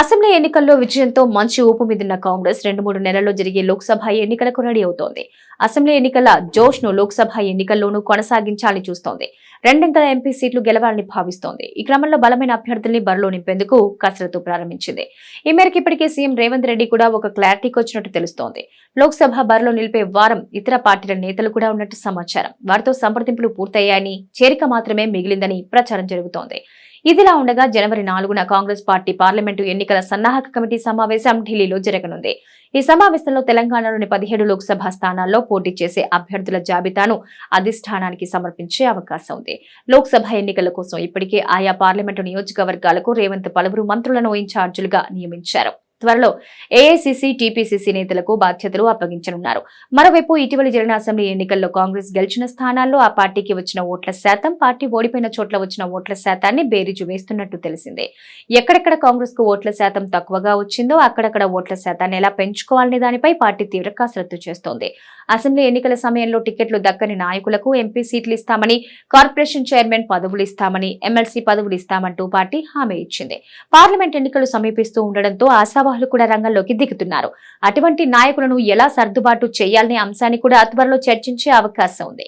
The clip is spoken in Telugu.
అసెంబ్లీ ఎన్నికల్లో విజయంతో మంచి ఊపు మీదున్న కాంగ్రెస్ రెండు మూడు నెలల్లో జరిగే లోక్సభ ఎన్నికలకు రెడీ అవుతోంది. అసెంబ్లీ ఎన్నికల జోష్ను లోక్సభ ఎన్నికల్లోనూ కొనసాగించాలని చూస్తోంది. రెండింతల ఎంపీ సీట్లు గెలవాలని భావిస్తోంది. ఈ క్రమంలో బలమైన అభ్యర్థుల్ని బరిలో నింపేందుకు కసరత్తు ప్రారంభించింది. ఈ మేరకు ఇప్పటికే సీఎం రేవంత్ రెడ్డి కూడా ఒక క్లారిటీకి వచ్చినట్టు తెలుస్తోంది. లోక్సభ బరిలో నిలిపే వారం ఇతర పార్టీల నేతలు కూడా ఉన్నట్టు సమాచారం. వారితో సంప్రదింపులు పూర్తయ్యాయని చేరిక మాత్రమే మిగిలిందని ప్రచారం జరుగుతోంది. ఇదిలా ఉండగా జనవరి నాలుగున కాంగ్రెస్ పార్టీ పార్లమెంటు ఎన్నికల సన్నాహక కమిటీ సమావేశం ఢిల్లీలో జరగనుంది. ఈ సమావేశంలో తెలంగాణలోని పదిహేడు లోక్సభ స్థానాల్లో పోటీ చేసే అభ్యర్థుల జాబితాను అధిష్టానానికి సమర్పించే అవకాశం ఉంది. లోక్సభ ఎన్నికల కోసం ఇప్పటికే ఆయా పార్లమెంటు నియోజకవర్గాలకు రేవంత్ పలువురు మంత్రులను ఇన్ఛార్జీలుగా నియమించారు. త్వరలో ఏఐసిసి టీపీసీసీ నేతలకు బాధ్యతలు అప్పగించనున్నారు. మరోవైపు ఇటీవల జరిగిన అసెంబ్లీ ఎన్నికల్లో కాంగ్రెస్ గెలిచిన స్థానాల్లో ఆ పార్టీకి వచ్చిన ఓట్ల శాతం పార్టీ ఓడిపోయిన చోట్ల వచ్చిన ఓట్ల శాతాన్ని బేరీజు వేస్తున్నట్టు తెలిసిందే. ఎక్కడెక్కడ కాంగ్రెస్కు ఓట్ల శాతం తక్కువగా వచ్చిందో అక్కడక్కడ ఓట్ల శాతాన్ని ఎలా పెంచుకోవాలనే దానిపై పార్టీ తీవ్ర కసరత్తు చేస్తోంది. అసెంబ్లీ ఎన్నికల సమయంలో టికెట్లు దక్కని నాయకులకు ఎంపీ సీట్లు ఇస్తామని కార్పొరేషన్ చైర్మన్ పదవులు ఇస్తామని ఎమ్మెల్సీ పదవులు ఇస్తామంటూ పార్టీ హామీ ఇచ్చింది. పార్లమెంట్ ఎన్నికలు సమీపిస్తూ ఉండడంతో ఆశావాహులు కూడా రంగంలోకి దిగుతున్నారు. అటువంటి నాయకులను ఎలా సర్దుబాటు చేయాలనే అంశాన్ని కూడా త్వరలో చర్చించే అవకాశం ఉంది.